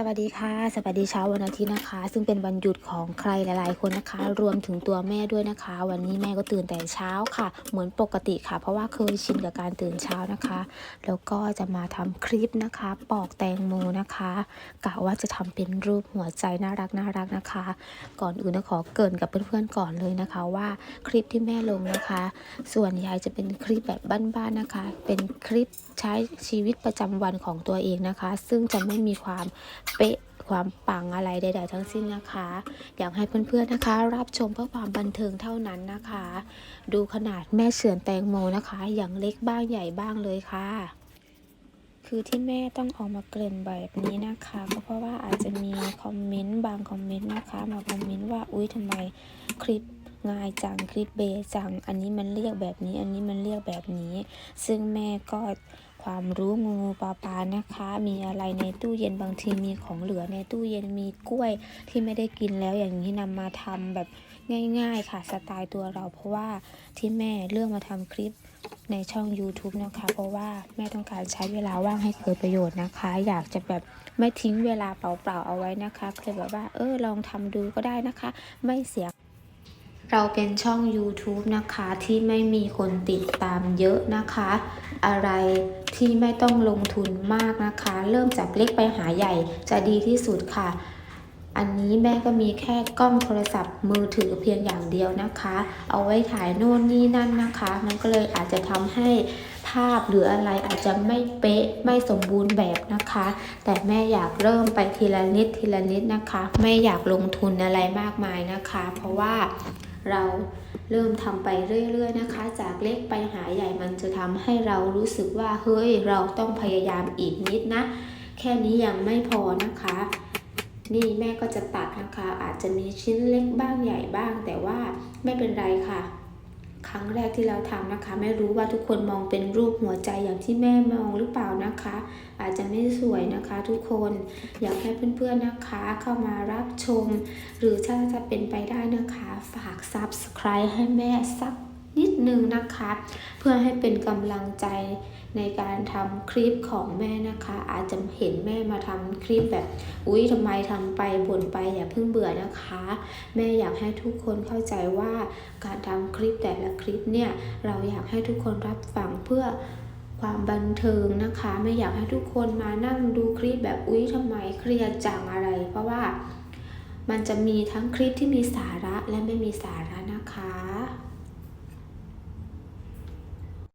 สวัสดีค่ะ สวัสดีเช้าวันอาทิตย์นะคะ ซึ่งเป็นวันหยุดของใครหลาย ๆ คนนะคะ รวมถึงตัวแม่ด้วยนะคะ วันนี้แม่ก็ตื่นแต่เช้าค่ะ เหมือนปกติค่ะ เพราะว่าเคยชินกับการตื่นเช้านะคะ แล้วก็จะมาทำคลิปนะคะ ปอกแตงโมนะคะกะว่าจะทำเป็นรูปหัวใจน่ารักน่ารักนะคะ ก่อนอื่นนะขอเกินกับเพื่อนๆก่อนเลยนะคะ ว่าคลิปที่แม่ลงนะคะ ส่วนใหญ่จะเป็นคลิปแบบบ้านๆนะคะ เป็นคลิปใช้ชีวิตประจำวันของตัวเองนะคะ ซึ่งจะไม่มีความเป๊ะความปังอะไรใดๆทั้งสิ้นนะคะ อยากให้เพื่อนๆนะคะ รับชมเพื่อความบันเทิงเท่านั้นนะคะ ดูขนาดแม่เฉือนแตงโมนะคะ อย่างเล็กบ้างใหญ่บ้างเลยค่ะ คือที่แม่ต้องออกมาเกริ่นแบบนี้นะคะ ก็เพราะว่าอาจจะมีคอมเมนต์บางคอมเมนต์นะคะ มาคอมเมนต์ว่าอุ้ยทำไมคลิปง่ายจังคลิปเบจัง อันนี้มันเรียกแบบนี้ อันนี้มันเรียกแบบนี้ ซึ่งแม่ก็ ความรู้งูปลาปลานะคะ มีอะไรในตู้เย็นบางทีมีของเหลือในตู้เย็นมีกล้วยที่ไม่ได้กินแล้วอย่างนี้นำมาทำแบบง่าย ๆ ค่ะสไตล์ตัวเรา เพราะว่าที่แม่เลือกมาทำคลิปในช่อง YouTube นะคะ เพราะว่าแม่ต้องการใช้เวลาว่างให้เกิดประโยชน์นะคะ อยากจะแบบไม่ทิ้งเวลาเปล่าๆเอาไว้นะคะเลยแบบว่า เออลองทำดูก็ได้นะคะ ไม่เสีย เราเป็นช่อง YouTube นะคะที่ไม่มีคนติดตามเยอะนะคะ อะไรที่ไม่ต้องลงทุนมากนะคะ เริ่มจากเล็กไปหาใหญ่จะดีที่สุดค่ะ อันนี้แม่ก็มีแค่กล้องโทรศัพท์มือถือเพียงอย่างเดียวนะคะ เอาไว้ถ่ายโน่นนี่นั่นนะคะ มันก็เลยอาจจะทำให้ ภาพหรืออะไรอาจจะไม่เป๊ะไม่สมบูรณ์แบบนะคะ แต่แม่อยากเริ่มไปทีละนิดทีละนิดนะคะไม่อยากลงทุนอะไรมากมายนะคะ เพราะว่าเราเริ่มทำไปเรื่อยๆนะคะ จากเล็กไปหาใหญ่มันจะทำให้เรารู้สึกว่าเฮ้ยเราต้องพยายามอีกนิดนะ แค่นี้ยังไม่พอนะคะ นี่แม่ก็จะตัดนะคะ อาจจะมีชิ้นเล็กบ้างใหญ่บ้าง แต่ว่าไม่เป็นไรค่ะ ครั้งแรกที่เราทำนะคะ ไม่รู้ว่าทุกคนมองเป็นรูปหัวใจอย่างที่แม่มองหรือเปล่านะคะ อาจจะไม่สวยนะคะ ทุกคนอยากให้เพื่อนๆนะคะเข้ามารับชม หรือถ้าจะเป็นไปได้นะคะ ฝาก subscribe ให้แม่สัก นิดนึงนะคะ เพื่อให้เป็นกำลังใจในการทำคลิปของแม่นะคะ อาจจะเห็นแม่มาทำคลิปแบบอุ๊ยทำไมทำไปบ่นไปอย่าเพิ่งเบื่อนะคะ แม่อยากให้ทุกคนเข้าใจว่าการทำคลิปแต่ละคลิปเนี่ยเราอยากให้ทุกคนรับฟังเพื่อความบันเทิงนะคะ ไม่อยากให้ทุกคนมานั่งดูคลิปแบบอุ๊ยทำไมเครียดจังอะไร เพราะว่ามันจะมีทั้งคลิปที่มีสาระและไม่มีสาระนะคะ